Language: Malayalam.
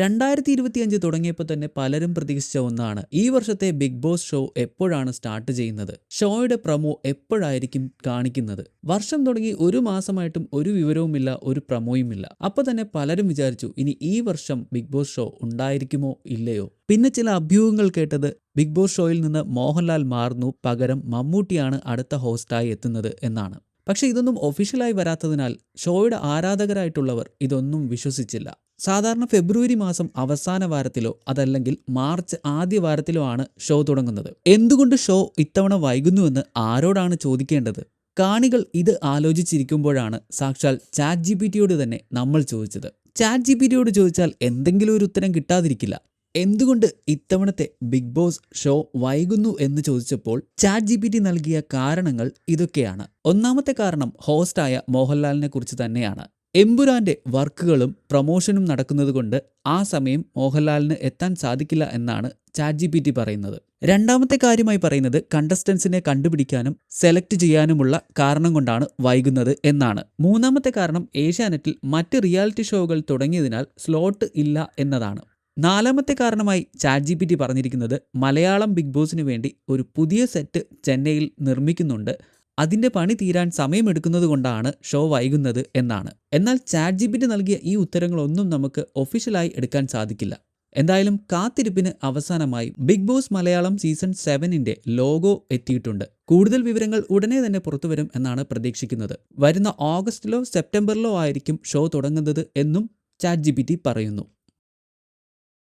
രണ്ടായിരത്തി ഇരുപത്തിയഞ്ച് തുടങ്ങിയപ്പോൾ തന്നെ പലരും പ്രതീക്ഷിച്ച ഒന്നാണ്. ഈ വർഷത്തെ ബിഗ് ബോസ് ഷോ എപ്പോഴാണ് സ്റ്റാർട്ട് ചെയ്യുന്നത്? ഷോയുടെ പ്രമോ എപ്പോഴായിരിക്കും കാണിക്കുന്നത്? വർഷം തുടങ്ങി ഒരു മാസമായിട്ടും ഒരു വിവരവുമില്ല ഒരു പ്രമോയുമില്ല. അപ്പോൾ തന്നെ പലരും വിചാരിച്ചു ഇനി ഈ വർഷം ബിഗ് ബോസ് ഷോ ഉണ്ടായിരിക്കുമോ ഇല്ലയോ? പിന്നെ ചില അഭ്യൂഹങ്ങൾ കേട്ടത് ബിഗ് ബോസ് ഷോയിൽ നിന്ന് മോഹൻലാൽ മാറുന്നു പകരം മമ്മൂട്ടിയാണ് അടുത്ത ഹോസ്റ്റായി എത്തുന്നത് എന്നാണ്. പക്ഷെ ഇതൊന്നും ഒഫീഷ്യലായി വരാത്തതിനാൽ ഷോയുടെ ആരാധകരായിട്ടുള്ളവർ ഇതൊന്നും വിശ്വസിച്ചില്ല. സാധാരണ ഫെബ്രുവരി മാസം അവസാന വാരത്തിലോ അതല്ലെങ്കിൽ മാർച്ച് ആദ്യ വാരത്തിലോ ആണ് ഷോ തുടങ്ങുന്നത്. എന്തുകൊണ്ട് ഷോ ഇത്തവണ വൈകുന്നുവെന്ന് ആരോടാണ് ചോദിക്കേണ്ടത്? കാണികൾ ഇത് ആലോചിച്ചിരിക്കുമ്പോഴാണ് സാക്ഷാൽ ചാറ്റ് ജി പി ടിയോട് തന്നെ നമ്മൾ ചോദിച്ചത്. ചാറ്റ് ജി പി ടിയോട് ചോദിച്ചാൽ എന്തെങ്കിലും ഒരു ഉത്തരം കിട്ടാതിരിക്കില്ല. എന്തുകൊണ്ട് ഇത്തവണത്തെ ബിഗ് ബോസ് ഷോ വൈകുന്നു എന്ന് ചോദിച്ചപ്പോൾ ചാറ്റ് ജി പി ടി നൽകിയ കാരണങ്ങൾ ഇതൊക്കെയാണ്. ഒന്നാമത്തെ കാരണം ഹോസ്റ്റായ മോഹൻലാലിനെ കുറിച്ച് തന്നെയാണ്. എമ്പുരാന്റെ വർക്കുകളും പ്രമോഷനും നടക്കുന്നതുകൊണ്ട് ആ സമയം മോഹൻലാലിന് എത്താൻ സാധിക്കില്ല എന്നാണ് ചാറ്റ് ജി പി ടി പറയുന്നത്. രണ്ടാമത്തെ കാര്യമായി പറയുന്നത് കണ്ടസ്റ്റൻസിനെ കണ്ടുപിടിക്കാനും സെലക്ട് ചെയ്യാനുമുള്ള കാരണം കൊണ്ടാണ് വൈകുന്നത് എന്നാണ്. മൂന്നാമത്തെ കാരണം ഏഷ്യാനെറ്റിൽ മറ്റ് റിയാലിറ്റി ഷോകൾ തുടങ്ങിയതിനാൽ സ്ലോട്ട് ഇല്ല എന്നതാണ്. നാലാമത്തെ കാരണമായി ചാറ്റ് ജി പി ടി പറഞ്ഞിരിക്കുന്നത് മലയാളം ബിഗ് ബോസിന് വേണ്ടി ഒരു പുതിയ സെറ്റ് ചെന്നൈയിൽ നിർമ്മിക്കുന്നുണ്ട്. അതിന്റെ പണി തീരാൻ സമയമെടുക്കുന്നത് കൊണ്ടാണ് ഷോ വൈകുന്നത് എന്നാണ്. എന്നാൽ ചാറ്റ് ജി പി ടി നൽകിയ ഈ ഉത്തരങ്ങളൊന്നും നമുക്ക് ഒഫീഷ്യലായി എടുക്കാൻ സാധിക്കില്ല. എന്തായാലും കാത്തിരിപ്പിന് അവസാനമായി ബിഗ് ബോസ് മലയാളം സീസൺ സെവനിന്റെ ലോഗോ എത്തിയിട്ടുണ്ട്. കൂടുതൽ വിവരങ്ങൾ ഉടനെ തന്നെ പുറത്തുവരും എന്നാണ് പ്രതീക്ഷിക്കുന്നത്. വരുന്ന ഓഗസ്റ്റിലോ സെപ്റ്റംബറിലോ ആയിരിക്കും ഷോ തുടങ്ങുന്നത് എന്നും ചാറ്റ് ജി പറയുന്നു.